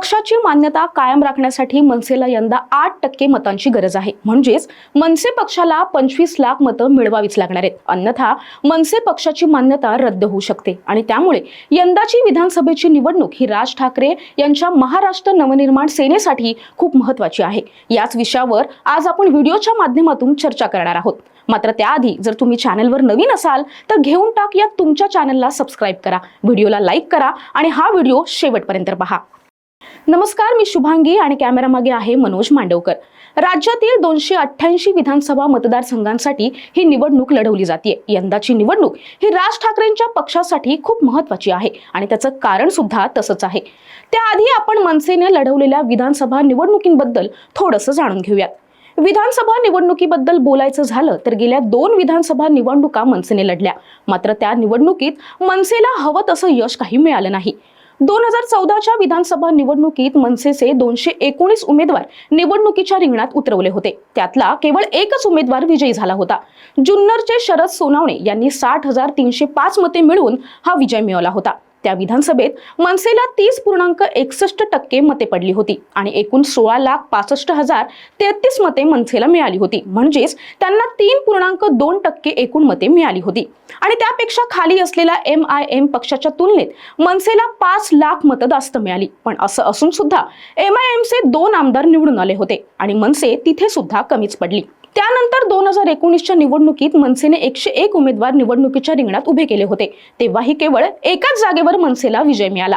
पक्षाची मान्यता कायम राखण्यासाठी मनसेला यंदा आठ टक्के मतांची गरज आहे. म्हणजेच मनसे पक्षाला पंचवीस लाख मतं मिळवावीच लागणार आहेत. अन्यथा मनसे पक्षाची मान्यता रद्द होऊ शकते. आणि त्यामुळे यंदाची विधानसभेची निवडणूक ही राज ठाकरे यांच्या महाराष्ट्र नवनिर्माण सेनेसाठी खूप महत्वाची आहे. याच विषयावर आज आपण व्हिडिओच्या माध्यमातून चर्चा करणार आहोत. मात्र त्याआधी जर तुम्ही चॅनलवर नवीन असाल तर घेऊन टाक या तुमच्या चॅनलला सबस्क्राईब करा. व्हिडिओला लाईक करा आणि हा व्हिडिओ शेवटपर्यंत पहा. नमस्कार मी शुभांगी आणि कॅमेरामागे आहे मनोज मांडवकर. राज्यातील दोनशे अठ्ठ्याऐंशी विधानसभा मतदारसंघांसाठी ही निवडणूक लढवली जाते यंदाची निवडणूक ही राज ठाकरेंच्या पक्षासाठी खूप महत्वाची आहे आणि त्याचं कारण सुद्धा तसंच आहे. त्याआधी आपण मनसेने लढवलेल्या विधानसभा निवडणुकींबद्दल थोडंसं जाणून घेऊयात. विधानसभा निवडणुकीबद्दल बोलायचं झालं तर गेल्या दोन विधानसभा निवडणुका मनसेने लढल्या. मात्र त्या निवडणुकीत मनसेला हवं तसं यश काही मिळालं नाही. दोन हजार चौदाच्या विधानसभा निवडणुकीत मनसेचे दोनशे एकोणीस उमेदवार निवडणुकीच्या रिंगणात उतरवले होते. त्यातला केवळ एकच उमेदवार विजयी झाला होता. जुन्नरचे शरद सोनावणे यांनी साठ हजार तीनशे पाच मते मिळवून हा विजय मिळवला होता. त्या विधानसभेत मनसेला तीस पूर्णांक एकसष्ट टक्के मते पडली होती आणि एकूण सोळा लाख पासष्ट हजार तेहतीस मते मनसेला मिळाली होती. म्हणजेच त्यांना तीन पूर्णांक दोन टक्के एकूण मते मिळाली होती. आणि त्यापेक्षा खाली असलेल्या एम आय एम पक्षाच्या तुलनेत मनसेला पाच लाख मतं जास्त मिळाली. पण असं असून सुद्धा एम आय एमचे दोन आमदार निवडून आले होते आणि मनसे तिथे सुद्धा कमीच पडली. त्यानंतर दोन हजार एकोणीसच्या निवडणुकीत मनसेने एकशे एक उमेदवार निवडणुकीच्या रिंगणात उभे केले होते. तेव्हाही केवळ एकाच जागेवर मनसेला विजय मिळाला.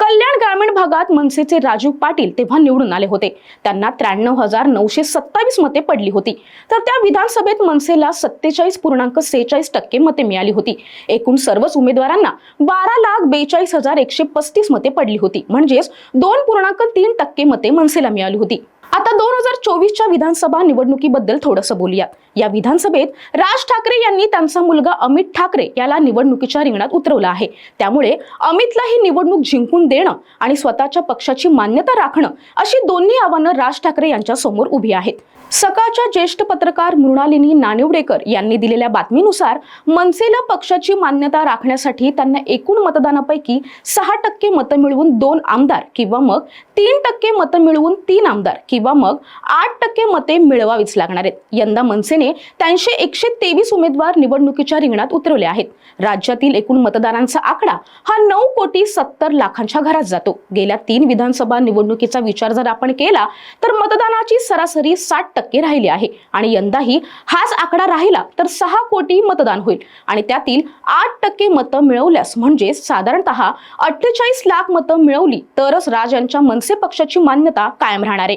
कल्याण ग्रामीण भागात मनसेचे राजू पाटील तेव्हा निवडून आले होते. त्यांना त्र्याण्णव हजार नऊशे सत्तावीस मते पडली होती. तर त्या विधानसभेत मनसेला सत्तेचाळीस पूर्णांक सेहेचाळीस टक्के मते मिळाली होती. एकूण सर्वच उमेदवारांना बारा लाख बेचाळीस हजार एकशे पस्तीस मते पडली होती. म्हणजेच दोन पूर्णांक तीन टक्के मते मनसेला मिळाली होती. आता दोन चोवीसच्या विधानसभा निवडणुकीबद्दल थोडंसं बोलूया या विधानसभेत राज ठाकरे यांनी त्यांचा मुलगा अमित ठाकरे याला निवडणुकीच्या रिंगणात उतरवलं आहे. त्यामुळे अमितला ही निवडणूक जिंकून देणं आणि स्वतःच्या पक्षाची मान्यता राखणं अशी दोन्ही आव्हानं राज ठाकरे यांच्या समोर उभी आहेत. सकाळच्या ज्येष्ठ पत्रकार मृणालिनी नानिवडेकर यांनी दिलेल्या बातमीनुसार मनसेला पक्षाची मान्यता राखण्यासाठी त्यांना एकूण मतदानापैकी सहा टक्के मतं मिळवून दोन आमदार किंवा मग तीन टक्के मतं मिळवून तीन आमदार किंवा मग आठ टक्के मते मिळवावीच लागणार आहेत. यंदा मनसेने त्यांचे एकशे तेवीस उमेदवार निवडणुकीच्या रिंगणात उतरवले आहेत. राज्यातील एकूण मतदारांचा आकडा हा नऊ कोटी सत्तर लाखांच्या घरात जातो. गेल्या तीन विधानसभा निवडणुकीचा विचार जर आपण केला तर मतदानाची सरासरी साठ टक्के राहिली आहे. आणि यंदाही हाच आकडा राहिला तर सहा कोटी मतदान होईल. आणि त्यातील आठ टक्के मतं मिळवल्यास म्हणजे साधारणतः अठ्ठेचाळीस लाख मतं मिळवली तरच राज यांच्या मनसे पक्षाची मान्यता कायम राहणार आहे.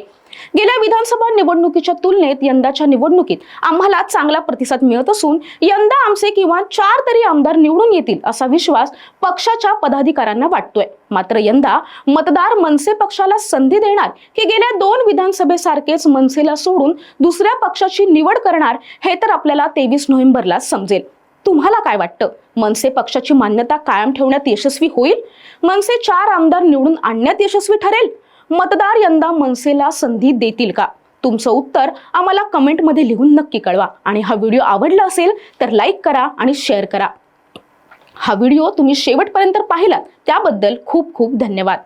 गेल्या विधानसभा निवडणुकीच्या तुलनेत यंदाच्या निवडणुकीत आम्हाला चांगला प्रतिसाद मिळत असून यंदा आमचे किंवा चार तरी आमदार निवडून येतील असा विश्वास पक्षाच्या पदाधिकाऱ्यांना वाटतोय. मात्र यंदा मतदार मनसे पक्षाला संधी देणार की गेल्या दोन विधानसभेसारखेच मनसेला सोडून दुसऱ्या पक्षाची निवड करणार हे तर आपल्याला तेवीस नोव्हेंबरला समजेल. तुम्हाला काय वाटतं? मनसे पक्षाची मान्यता कायम ठेवण्यात यशस्वी होईल? मनसे चार आमदार निवडून आणण्यात यशस्वी ठरेल? मतदार यंदा मनसेला संधी देतील का? तुमचं उत्तर आम्हाला कमेंटमध्ये लिहून नक्की कळवा. आणि हा व्हिडिओ आवडला असेल तर लाईक करा आणि शेअर करा. हा व्हिडिओ तुम्ही शेवटपर्यंत पाहिलात त्याबद्दल खूप खूप धन्यवाद.